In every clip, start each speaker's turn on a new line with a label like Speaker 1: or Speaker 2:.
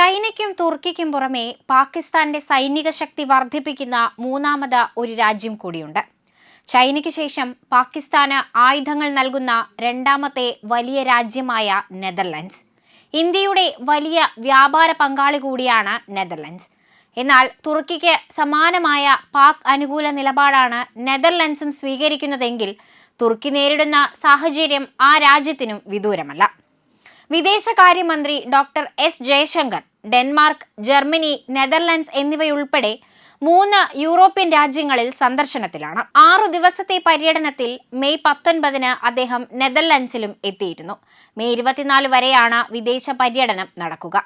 Speaker 1: ചൈനയ്ക്കും തുർക്കിക്കും പുറമെ പാകിസ്ഥാന്റെ സൈനിക ശക്തി വർദ്ധിപ്പിക്കുന്ന മൂന്നാമത് ഒരു രാജ്യം കൂടിയുണ്ട്. ചൈനയ്ക്ക് ശേഷം പാകിസ്ഥാന് ആയുധങ്ങൾ നൽകുന്ന രണ്ടാമത്തെ വലിയ രാജ്യമായ നെതർലൻഡ്സ്. ഇന്ത്യയുടെ വലിയ വ്യാപാര പങ്കാളി കൂടിയാണ് നെതർലൻഡ്സ്. എന്നാൽ തുർക്കിക്ക് സമാനമായ പാക് അനുകൂല നിലപാടാണ് നെതർലൻഡ്സും സ്വീകരിക്കുന്നതെങ്കിൽ തുർക്കി നേരിടുന്ന സാഹചര്യം ആ രാജ്യത്തിനും വിദൂരമല്ല. വിദേശകാര്യമന്ത്രി doctor S Jaishankar Denmark Germany Netherlands എന്നിവയുൾപ്പെടെ മൂന്ന് യൂറോപ്യൻ രാജ്യങ്ങളിൽ സന്ദർശനത്തിലാണ്. ആറു ദിവസത്തെ പര്യടനത്തിൽ മെയ് പത്തൊൻപതിന് അദ്ദേഹം നെതർലൻഡ്സിലും എത്തിയിരുന്നു. മെയ് ഇരുപത്തിനാല് വരെയാണ് വിദേശ പര്യടനം നടക്കുക.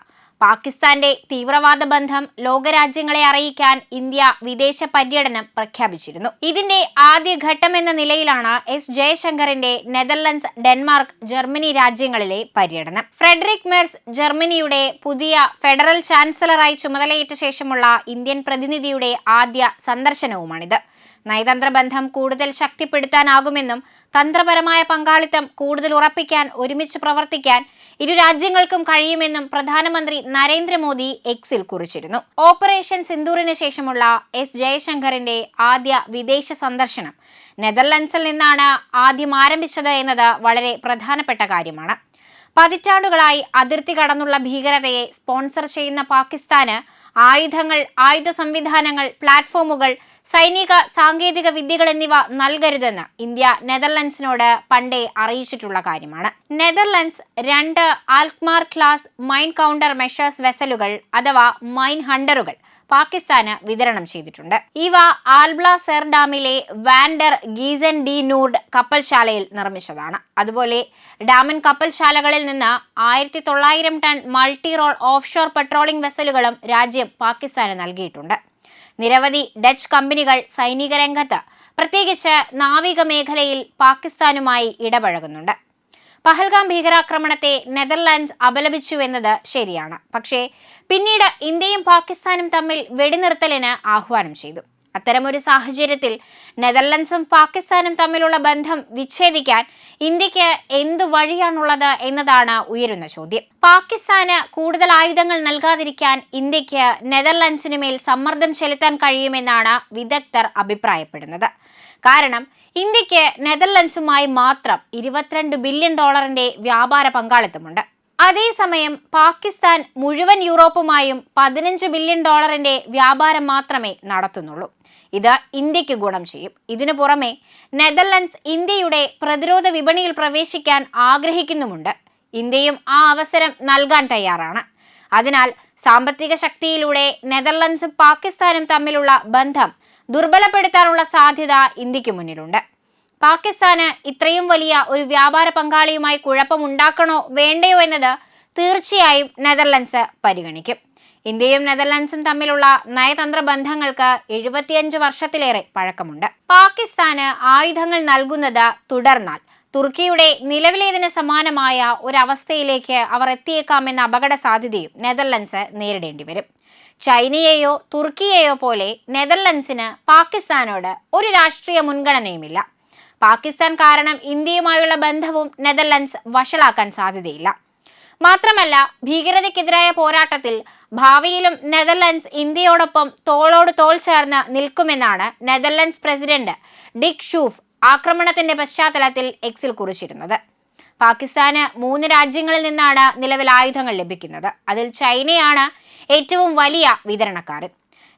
Speaker 1: പാകിസ്ഥാന്റെ തീവ്രവാദ ബന്ധം ലോകരാജ്യങ്ങളെ അറിയിക്കാൻ ഇന്ത്യ വിദേശ പര്യടനം പ്രഖ്യാപിച്ചിരുന്നു. ഇതിന്റെ ആദ്യ എന്ന നിലയിലാണ് എസ് ജയശങ്കറിന്റെ നെതർലൻഡ്സ് ഡെൻമാർക്ക് ജർമ്മനി രാജ്യങ്ങളിലെ പര്യടനം. ഫ്രെഡറിക് മെർസ് ജർമ്മനിയുടെ പുതിയ ഫെഡറൽ ചാൻസലറായി ചുമതലയേറ്റ ശേഷമുള്ള ഇന്ത്യൻ പ്രതിനിധിയുടെ ആദ്യ സന്ദർശനവുമാണിത്. നയതന്ത്ര ബന്ധം കൂടുതൽ ശക്തിപ്പെടുത്താനാകുമെന്നും തന്ത്രപരമായ പങ്കാളിത്തം കൂടുതൽ ഉറപ്പിക്കാൻ ഒരുമിച്ച് പ്രവർത്തിക്കാൻ ഇരു രാജ്യങ്ങൾക്കും കഴിയുമെന്നും പ്രധാനമന്ത്രി നരേന്ദ്രമോദി എക്സിൽ കുറിച്ചിരുന്നു. ഓപ്പറേഷൻ സിന്ദൂറിന് ശേഷമുള്ള എസ് ജയശങ്കറിന്റെ ആദ്യ വിദേശ സന്ദർശനം നെതർലൻഡ്സിൽ നിന്നാണ് ആദ്യം ആരംഭിച്ചത് എന്നത് വളരെ പ്രധാനപ്പെട്ട കാര്യമാണ്. പതിറ്റാണ്ടുകളായി അതിർത്തി കടന്നുള്ള ഭീകരതയെ സ്പോൺസർ ചെയ്യുന്ന പാകിസ്ഥാന് ആയുധങ്ങൾ ആയുധ സംവിധാനങ്ങൾ പ്ലാറ്റ്ഫോമുകൾ സൈനിക സാങ്കേതിക വിദ്യകൾ എന്നിവ നൽകരുതെന്ന് ഇന്ത്യ നെതർലൻഡ്സിനോട് പണ്ടേ അറിയിച്ചിട്ടുള്ള കാര്യമാണ്. നെതർലൻഡ്സ് രണ്ട് Alkmaar class mine counter measures വെസലുകൾ അഥവാ മൈൻ ഹണ്ടറുകൾ പാകിസ്ഥാന് വിതരണം ചെയ്തിട്ടുണ്ട്. ഇവ ആൽബ്ല സെർഡാമിലെ വാൻഡർ ഗീസൻ ഡി നൂർഡ് കപ്പൽശാലയിൽ നിർമ്മിച്ചതാണ്. അതുപോലെ ഡാമൻ കപ്പൽശാലകളിൽ നിന്ന് ആയിരത്തി തൊള്ളായിരം ton multi role offshore patrolling വെസലുകളും രാജ്യം പാകിസ്ഥാന് നൽകിയിട്ടുണ്ട്. നിരവധി ഡച്ച് കമ്പനികൾ സൈനിക രംഗത്ത് പ്രത്യേകിച്ച് നാവിക മേഖലയിൽ പാകിസ്ഥാനുമായി ഇടപഴകുന്നുണ്ട്. പഹൽഗാം ഭീകരാക്രമണത്തെ നെതർലാൻഡ്സ് അപലപിച്ചു എന്നത് ശരിയാണ്. പക്ഷേ പിന്നീട് ഇന്ത്യയും പാകിസ്ഥാനും തമ്മിൽ വെടിനിർത്തലിന് ആഹ്വാനം ചെയ്തു. അത്തരമൊരു സാഹചര്യത്തിൽ നെതർലൻഡ്സും പാകിസ്ഥാനും തമ്മിലുള്ള ബന്ധം വിച്ഛേദിക്കാൻ ഇന്ത്യയ്ക്ക് എന്തു വഴിയാണുള്ളത് എന്നതാണ് ഉയരുന്ന ചോദ്യം. പാകിസ്ഥാന് കൂടുതൽ ആയുധങ്ങൾ നൽകാതിരിക്കാൻ ഇന്ത്യയ്ക്ക് നെതർലൻഡ്സിന് മേൽ സമ്മർദ്ദം ചെലുത്താൻ കഴിയുമെന്നാണ് വിദഗ്ധർ അഭിപ്രായപ്പെടുന്നത്. കാരണം ഇന്ത്യയ്ക്ക് നെതർലൻഡ്സുമായി മാത്രം ഇരുപത്തിരണ്ട് ബില്യൺ ഡോളറിന്റെ വ്യാപാര പങ്കാളിത്തമുണ്ട്. അതേസമയം പാകിസ്ഥാൻ മുഴുവൻ യൂറോപ്പുമായും പതിനഞ്ച് ബില്യൺ ഡോളറിന്റെ വ്യാപാരം മാത്രമേ നടത്തുന്നുള്ളൂ. ഇത് ഇന്ത്യയ്ക്ക് ഗുണം ചെയ്യും. ഇതിനു പുറമെ നെതർലൻഡ്സ് ഇന്ത്യയുടെ പ്രതിരോധ വിപണിയിൽ പ്രവേശിക്കാൻ ആഗ്രഹിക്കുന്നുമുണ്ട്. ഇന്ത്യയും ആ അവസരം നൽകാൻ തയ്യാറാണ്. അതിനാൽ സാമ്പത്തിക ശക്തിയിലൂടെ നെതർലൻഡ്സും പാകിസ്ഥാനും തമ്മിലുള്ള ബന്ധം ദുർബലപ്പെടുത്താനുള്ള സാധ്യത ഇന്ത്യയ്ക്ക് മുന്നിലുണ്ട്. പാകിസ്ഥാന് ഇത്രയും വലിയ ഒരു വ്യാപാര പങ്കാളിയുമായി കുഴപ്പമുണ്ടാക്കണോ വേണ്ടയോ എന്നത് തീർച്ചയായും നെതർലൻഡ്സ് പരിഗണിക്കും. ഇന്ത്യയും നെതർലൻഡ്സും തമ്മിലുള്ള നയതന്ത്ര ബന്ധങ്ങൾക്ക് എഴുപത്തിയഞ്ച് വർഷത്തിലേറെ പഴക്കമുണ്ട്. പാകിസ്ഥാന് ആയുധങ്ങൾ നൽകുന്നത് തുടർന്നാൽ തുർക്കിയുടെ നിലവിലേതിന് സമാനമായ ഒരവസ്ഥയിലേക്ക് അവർ എത്തിയേക്കാമെന്ന അപകട സാധ്യതയും നെതർലൻഡ്സ് നേരിടേണ്ടി വരും. ചൈനയെയോ തുർക്കിയെയോ പോലെ നെതർലൻഡ്സിന് പാകിസ്ഥാനോട് ഒരു രാഷ്ട്രീയ മുൻഗണനയുമില്ല. പാകിസ്ഥാൻ കാരണം ഇന്ത്യയുമായുള്ള ബന്ധവും നെതർലൻഡ്സ് വഷളാക്കാൻ സാധ്യതയില്ല. മാത്രമല്ല ഭീകരതയ്ക്കെതിരായ പോരാട്ടത്തിൽ ഭാവിയിലും നെതർലൻഡ്സ് ഇന്ത്യയോടൊപ്പം തോളോട് തോൾ ചേർന്ന് നിൽക്കുമെന്നാണ് നെതർലൻഡ്സ് പ്രസിഡന്റ് ഡിക് ഷൂഫ് ആക്രമണത്തിന്റെ പശ്ചാത്തലത്തിൽ എക്സിൽ കുറിച്ചിരുന്നത്. പാകിസ്ഥാന് മൂന്ന് രാജ്യങ്ങളിൽ നിന്നാണ് നിലവിൽ ആയുധങ്ങൾ ലഭിക്കുന്നത്. അതിൽ ചൈനയാണ് ഏറ്റവും വലിയ വിതരണക്കാരൻ.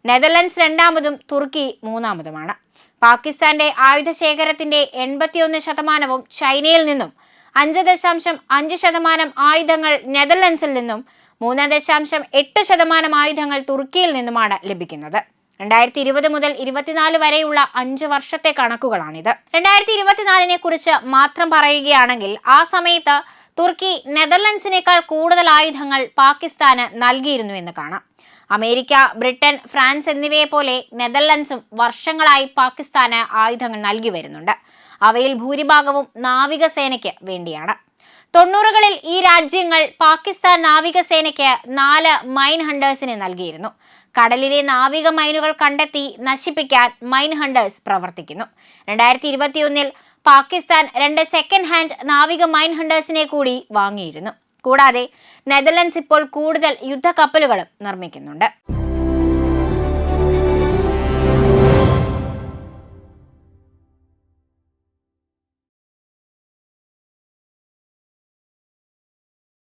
Speaker 1: നെതർലൻഡ്സ് രണ്ടാമതും തുർക്കി മൂന്നാമതുമാണ്. പാകിസ്ഥാന്റെ ആയുധ ശേഖരത്തിന്റെ എൺപത്തിയൊന്ന് ശതമാനവും ചൈനയിൽ നിന്നും അഞ്ച് ദശാംശം അഞ്ച് ശതമാനം ആയുധങ്ങൾ നെതർലൻഡ്സിൽ നിന്നും മൂന്ന് ദശാംശം എട്ട് ശതമാനം ആയുധങ്ങൾ തുർക്കിയിൽ നിന്നുമാണ് ലഭിക്കുന്നത്. രണ്ടായിരത്തി ഇരുപത് മുതൽ ഇരുപത്തിനാല് വരെയുള്ള അഞ്ച് വർഷത്തെ കണക്കുകളാണിത്. രണ്ടായിരത്തി ഇരുപത്തിനാലിനെ കുറിച്ച് മാത്രം പറയുകയാണെങ്കിൽ ആ സമയത്ത് തുർക്കി നെതർലൻഡ്സിനേക്കാൾ കൂടുതൽ ആയുധങ്ങൾ പാകിസ്ഥാന് നൽകിയിരുന്നു എന്ന് കാണാം. അമേരിക്ക ബ്രിട്ടൻ ഫ്രാൻസ് എന്നിവയെ പോലെ നെതർലൻഡ്സും വർഷങ്ങളായി പാകിസ്ഥാന് ആയുധങ്ങൾ നൽകി വരുന്നുണ്ട്. അവയിൽ ഭൂരിഭാഗവും നാവികസേനയ്ക്ക് വേണ്ടിയാണ്. തൊണ്ണൂറുകളിൽ ഈ രാജ്യങ്ങൾ പാകിസ്ഥാൻ നാവികസേനയ്ക്ക് നാല് മൈൻ ഹണ്ടേഴ്സിന് നൽകിയിരുന്നു. കടലിലെ നാവിക മൈനുകൾ കണ്ടെത്തി നശിപ്പിക്കാൻ മൈൻ ഹണ്ടേഴ്സ് പ്രവർത്തിക്കുന്നു. രണ്ടായിരത്തി ഇരുപത്തിയൊന്നിൽ പാകിസ്ഥാൻ രണ്ട് സെക്കൻഡ് ഹാൻഡ് നാവിക മൈൻ ഹണ്ടേഴ്സിനെ കൂടി വാങ്ങിയിരുന്നു. കൂടാതെ നെതർലൻഡ്സ് ഇപ്പോൾ കൂടുതൽ യുദ്ധക്കപ്പലുകളും നിർമ്മിക്കുന്നുണ്ട്.